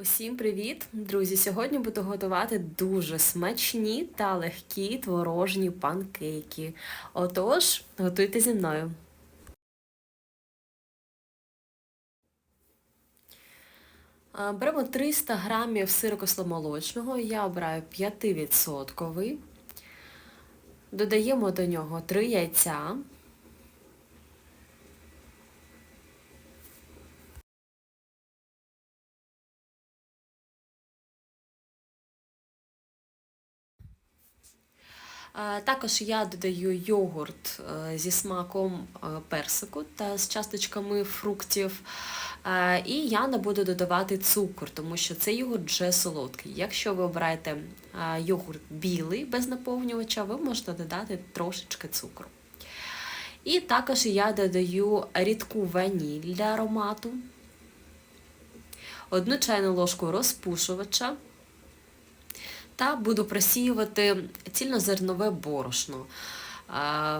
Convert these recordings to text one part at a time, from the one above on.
Усім привіт, друзі! Сьогодні буду готувати дуже смачні та легкі творожні панкейки. Отож, готуйте зі мною. Беремо 300 грамів сиру кисломолочного, я обираю 5%. Додаємо до нього 3 яйця. Також я додаю йогурт е, зі смаком е, персику та з часточками фруктів. Е, І я не буду додавати цукор, тому що цей йогурт вже солодкий. Якщо ви обираєте йогурт білий без наповнювача, ви можете додати трошечки цукру. І також я додаю рідку ваніль для аромату, одну чайну ложку розпушувача та буду просіювати цільнозернове борошно.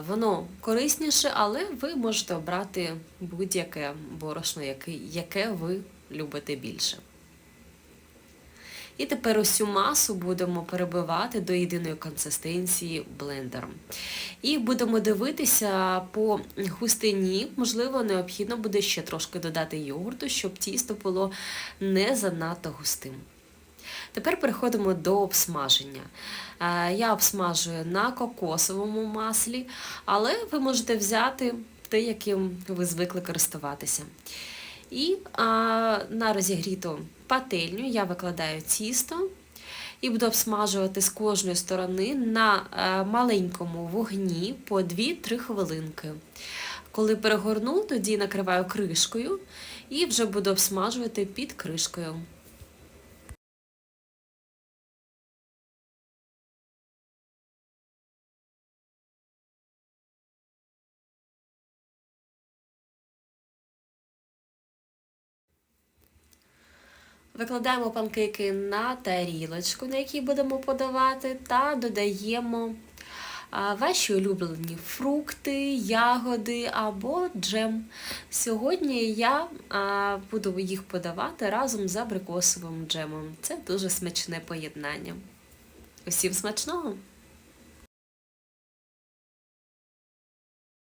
Воно корисніше, але ви можете обрати будь-яке борошно, яке, ви любите більше. І тепер усю масу будемо перебивати до єдиної консистенції блендером. І будемо дивитися по густині, можливо, необхідно буде ще трошки додати йогурту, щоб тісто було не занадто густим. Тепер переходимо до обсмаження. Е, Я обсмажую на кокосовому маслі, але ви можете взяти те, яким ви звикли користуватися. І а, на розігріту пательню я викладаю тісто і буду обсмажувати з кожної сторони на а, маленькому вогні по 2-3 хвилинки. Коли перегорну, тоді накриваю кришкою і вже буду обсмажувати під кришкою. Викладаємо панкейки на тарілочку, на якій будемо подавати, та додаємо ваші улюблені фрукти, ягоди або джем. Сьогодні я буду їх подавати разом з абрикосовим джемом. Це дуже смачне поєднання. Усім смачного!